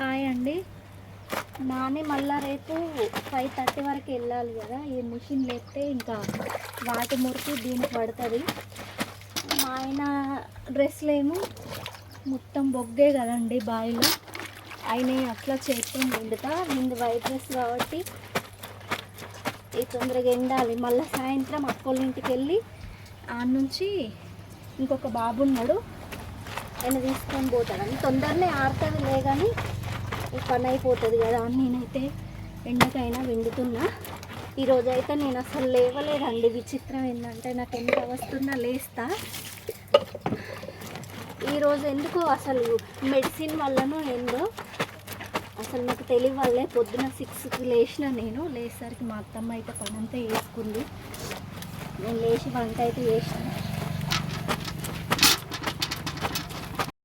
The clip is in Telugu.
హాయ్ అండి. నాని మళ్ళా రేపు ఫైవ్ థర్టీ వరకు వెళ్ళాలి కదా. ఈ మిషన్ లేపితే ఇంకా వాటి మురికి దీనికి పడుతుంది. మా ఆయన డ్రెస్లు ఏమో మొత్తం బొగ్గే కదండి బావిలో ఆయన అట్లా చేస్తాం నిండుతా. ముందు వైట్ డ్రెస్ కాబట్టి ఈ తొందరగా ఎండాలి. మళ్ళీ సాయంత్రం అక్కోళ్ళ ఇంటికి వెళ్ళి ఆడ నుంచి ఇంకొక బాబు ఉన్నాడు ఆయన తీసుకొని పోతాడు. అని తొందరనే ఆడతాడు లే కానీ పని అయిపోతుంది కదా అని నేనైతే ఎండకైనా వెండుతున్నా ఈరోజు అయితే నేను అసలు లేవలేదండి. విచిత్రం ఏంటంటే నాకు ఎంత వస్తున్నా లేస్తా. ఈరోజు ఎందుకో అసలు మెడిసిన్ వల్లనో ఏందో అసలు నాకు తెలియవల్లే. పొద్దున సిక్స్కి లేచిన నేను. లేసరికి మా అత్తమ్మ అయితే పని అంతా వేసుకుంది నేను లేచి వంట అయితే చేసిన.